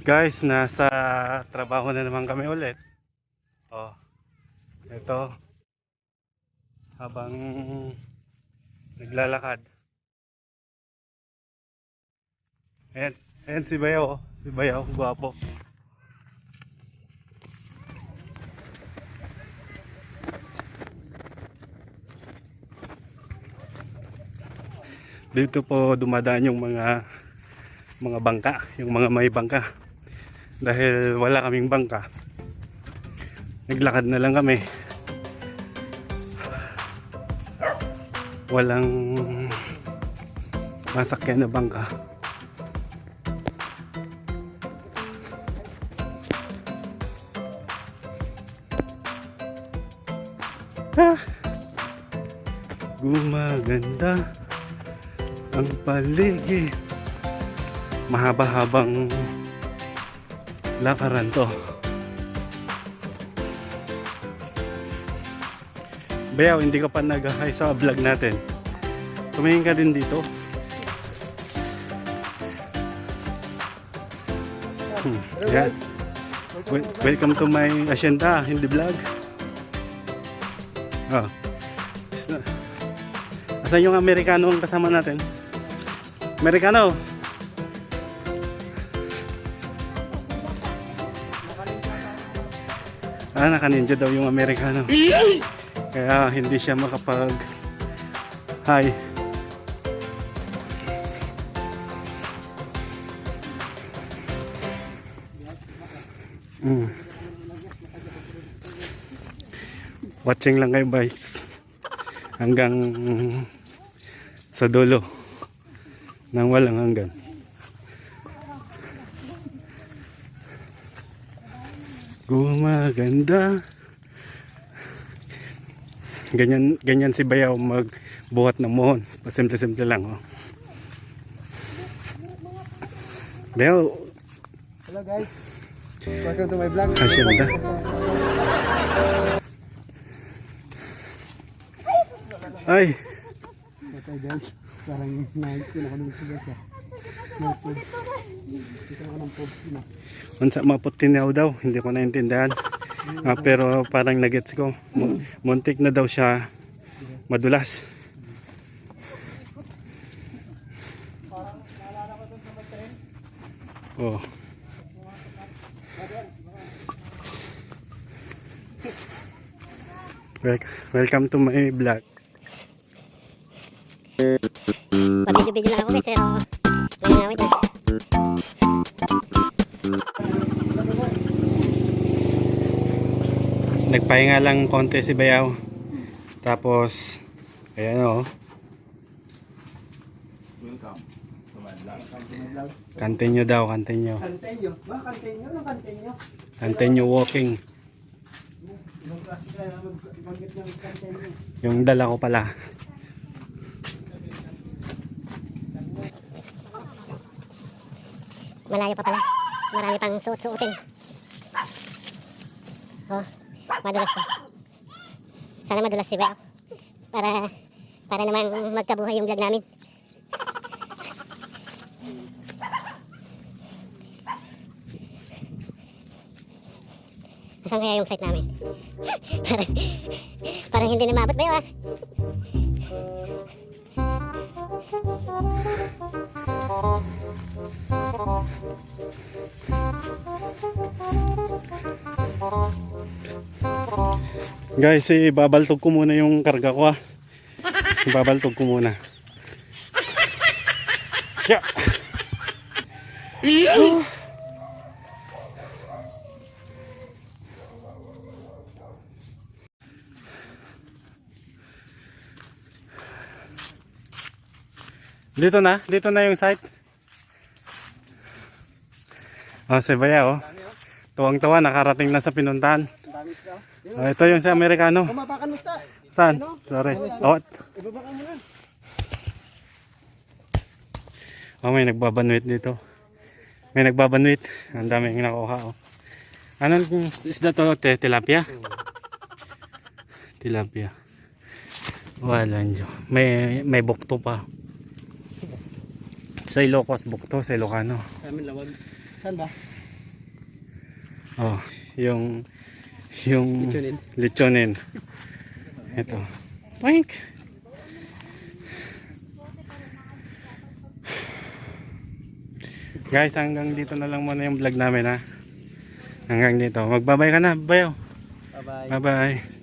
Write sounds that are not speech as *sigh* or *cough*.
Guys, nasa trabaho na naman kami ulit. Oh. Ito. Habang naglalakad. Ayan, ayan si Bayaw. oh. Si Bayaw, gwapo. Dito po dumadaan yung mga mga bangka, yung mga may bangka. Dahil wala kaming bangka. Naglakad na lang kami. Walang masakyan na bangka. Ah, gumaganda ang paligid mahaba-habang lakaran to. Bayaw, hindi ka pa nag-hi sa vlog natin. Tumingin ka din dito. Hmm. Yeah. Wel- welcome to my Asyenda, hindi vlog. Oh. Asan yung Amerikano ang kasama natin? Amerikano! Ah, naka-ninja daw yung Amerikano. Kaya hindi siya makapag Hi. Mm. Watching lang kayo guys. Hanggang sa dulo. Nang walang hanggan. Gumaganda. Ganyan, ganyan si Bayaw magbuhat ng mohon. Pasimple-simple lang. Oh. Bayaw, Hello guys. Welcome to my vlog. hasyenda. Ay, Okay guys. Parang ko nung guys ah. Unsa maputinaw daw, hindi ko naintindihan. Ah, pero parang nagets ko. Mu- Muntik na daw siya madulas. Oh. Wel- Welcome to my vlog. Pabidyo-bidyo lang ako guys, pero Nagpahinga lang konti si Bayaw. Tapos, ayan o. Continue daw, continue. Kantenyo. Ba? Continue walking. Na mag-banggit ng kantenyo. Yung dala ko pala. Malayo pa pala. Marami pang suot-suotin. Oh, madulas pa. Sana madulas si Beo. Para, para naman magkabuhay yung vlog namin. Saan kaya yung site namin? *laughs* parang, parang hindi na maabot ba yun ah? Guys, ibabaltog ko muna yung karga ko ah. Ibabaltog ko muna. Yeah. Dito na, dito na yung site. Oh, si Baya oh. Tuwang-tuwa, nakarating na sa pinuntahan. Dami. Oh, ito yung sa Amerikano. Kumapakan mo sta. Saan? Sorry. Oh, Ibabakan mo na. oh, may nagbabanwit dito. May nagbabanwit. Ang daming nakuha. Oh. Anong isda to? Te, tilapia? Tilapia. Wala nyo. May, may bukto pa. Sa Ilocos bukto, sa Ilocano. Sa amin lawag. Saan ba? Oh, yung yung Lechonin. lechonin. Ito. Poink. Guys, hanggang dito na lang muna yung vlog namin ha. Hanggang dito. Magbabay ka na, bayo. Bye-bye. Bye-bye.